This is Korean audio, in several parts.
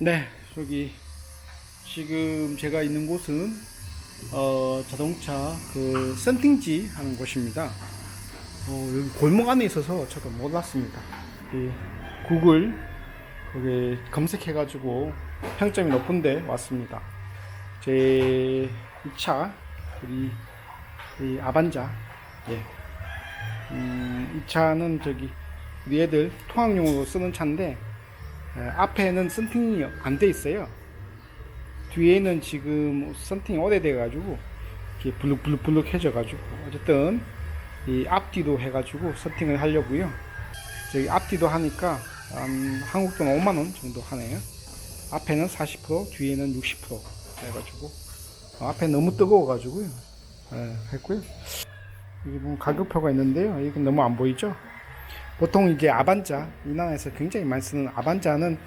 네, 여기 지금 제가 있는 곳은 어, 자동차 그 썬팅지 하는 곳입니다. 어, 여기 골목 안에 있어서 저도 몰랐습니다. 이 구글 거기 검색해가지고 평점이 높은데 왔습니다. 제 2차 우리 이 아반자 예. 음, 이 차는 저기 우리 애들 통학용으로 쓰는 차인데 에, 앞에는 썬팅이 안 돼 있어요. 뒤에는 지금 썬팅이 오래돼 가지고 이렇게 블룩블룩블룩해져 가지고 어쨌든 이 앞뒤도 해가지고 썬팅을 하려고요. 저기 앞뒤도 하니까 음, 한국 돈 5만 원 정도 하네요. 앞에는 40% 뒤에는 60% 해가지고 어, 앞에 너무 뜨거워가지고요. 예, 했고요. 여기 보면 가격표가 있는데요. 이건 너무 안 보이죠? 보통 이제 아반자 이 나라에서 굉장히 많이 쓰는 아반자는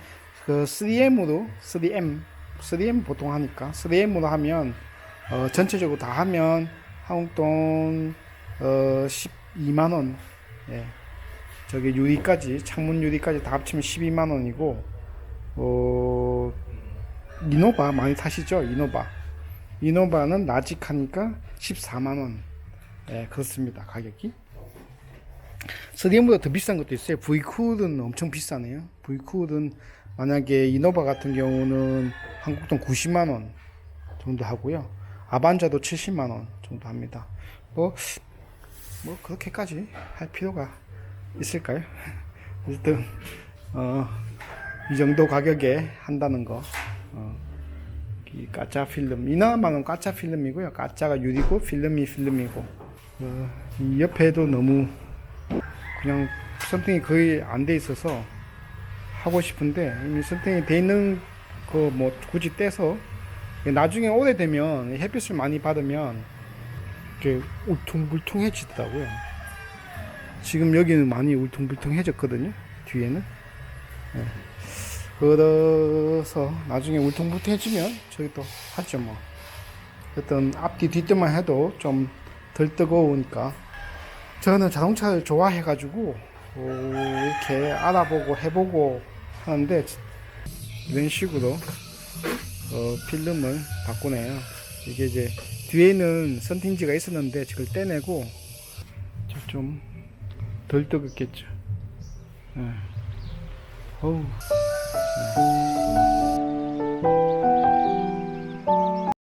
그 3M으로 3M 3M 보통 하니까 3M으로 하면 어, 전체적으로 다 하면 한국 돈 어, 12만 원. 예. 저기 유리까지 창문 유리까지 다 합치면 12만 원이고 어 이노바 많이 타시죠? 이노바. 이노바는 나직하니까 14만 원. 예, 그렇습니다. 가격이. 3M보다 더 비싼 것도 있어요. V쿨은 엄청 비싸네요. V쿨은 만약에 이노바 같은 경우는 한국 돈 90만 원 정도 하고요. 아반자도 70만 원 정도 합니다. 뭐, 뭐 그렇게까지 할 필요가 있을까요? 어쨌든 어, 이 정도 가격에 한다는 거. 어, 이 가짜 필름 이나마는 가짜 필름이고요. 가짜가 유리고 필름이 필름이고 어, 이 옆에도 너무 그냥 썬팅이 거의 안 돼 있어서 하고 싶은데 이미 썬팅이 돼 있는 거뭐 굳이 떼서 나중에 오래되면 햇빛을 많이 받으면 이렇게 울퉁불퉁해지더라고요. 지금 여기는 많이 울퉁불퉁해졌거든요. 뒤에는. 예. 그래서 나중에 울퉁불퉁해지면 저기 또 하죠 뭐. 어떤 앞뒤 뒷뒤만 해도 좀 덜 뜨거우니까. 저는 자동차를 좋아해가지고 어, 이렇게 알아보고 해보고 하는데 이런 식으로 어, 필름을 바꾸네요. 이게 이제 뒤에는 선팅지가 있었는데 그걸 떼내고 좀 덜 뜨겁겠죠. 예. 어우. 예.